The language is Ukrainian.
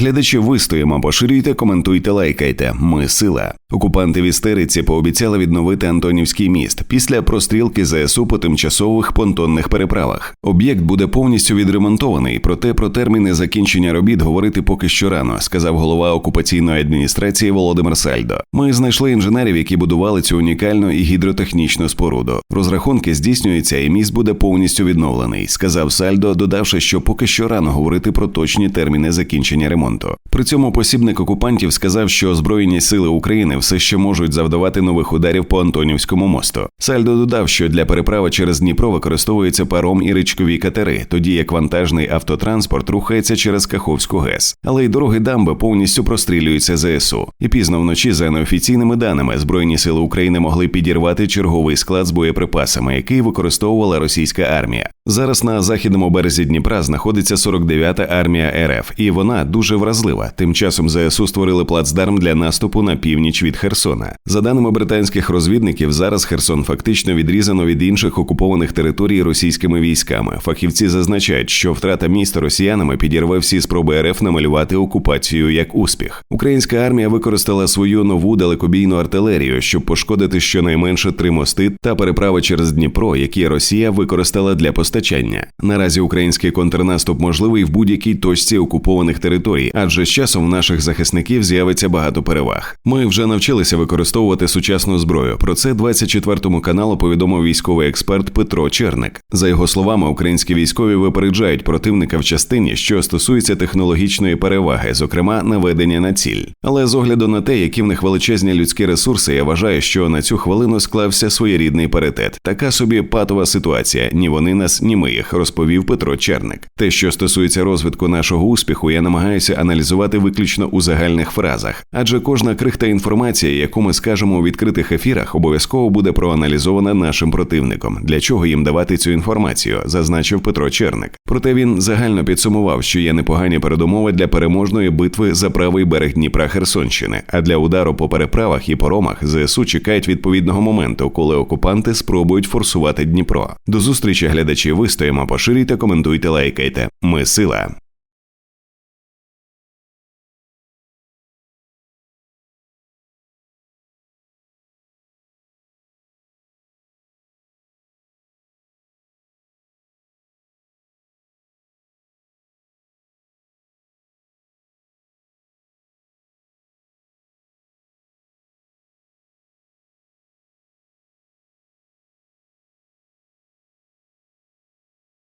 Глядачі вистоїмо, поширюйте, коментуйте, лайкайте. Ми сила. Окупанти в істериці пообіцяли відновити Антонівський міст після прострілки ЗСУ по тимчасових понтонних переправах. Об'єкт буде повністю відремонтований, проте про терміни закінчення робіт говорити поки що рано, сказав голова окупаційної адміністрації Володимир Сальдо. Ми знайшли інженерів, які будували цю унікальну і гідротехнічну споруду. Розрахунки здійснюються, і міст буде повністю відновлений, сказав Сальдо, додавши, що поки що рано говорити про точні терміни закінчення ремонту. При цьому посібник окупантів сказав, що Збройні сили України все ще можуть завдавати нових ударів по Антонівському мосту. Сальдо додав, що для переправи через Дніпро використовується паром і річкові катери, тоді як вантажний автотранспорт рухається через Каховську ГЕС. Але й дороги дамби повністю прострілюються ЗСУ. І пізно вночі, за неофіційними даними, Збройні сили України могли підірвати черговий склад з боєприпасами, який використовувала російська армія. Зараз на західному березі Дніпра знаходиться 49-та армія РФ, і вона дуже вразлива. Тим часом ЗСУ створили плацдарм для наступу на північ від Херсона. За даними британських розвідників, зараз Херсон фактично відрізано від інших окупованих територій російськими військами. Фахівці зазначають, що втрата міста росіянами підірве всі спроби РФ намалювати окупацію як успіх. Українська армія використала свою нову далекобійну артилерію, щоб пошкодити щонайменше три мости та переправи через Дніпро, які Росія використала для постачання. Наразі український контрнаступ можливий в будь-якій точці окупованих територій, адже з часом в наших захисників з'явиться багато переваг. Ми вже навчилися використовувати сучасну зброю. Про це 24 каналу повідомив військовий експерт Петро Черник. За його словами, українські військові випереджають противника в частині, що стосується технологічної переваги, зокрема наведення на ціль. Але з огляду на те, які в них величезні людські ресурси, я вважаю, що на цю хвилину склався своєрідний паритет. Така собі патова ситуація. Ні вони нас, ні ми їх, розповів Петро Черник. Те, що стосується розвитку нашого успіху, я намагаюся аналізувати виключно у загальних фразах, адже кожна крихта інформація, яку ми скажемо у відкритих ефірах, обов'язково буде проаналізована нашим противником. Для чого їм давати цю інформацію, зазначив Петро Черник. Проте він загально підсумував, що є непогані передумови для переможної битви за правий берег Дніпра Херсонщини. А для удару по переправах і поромах ЗСУ чекають відповідного моменту, коли окупанти спробують форсувати Дніпро. До зустрічі глядачі вистоїмо, поширюйте, коментуйте, лайкайте. Ми сила.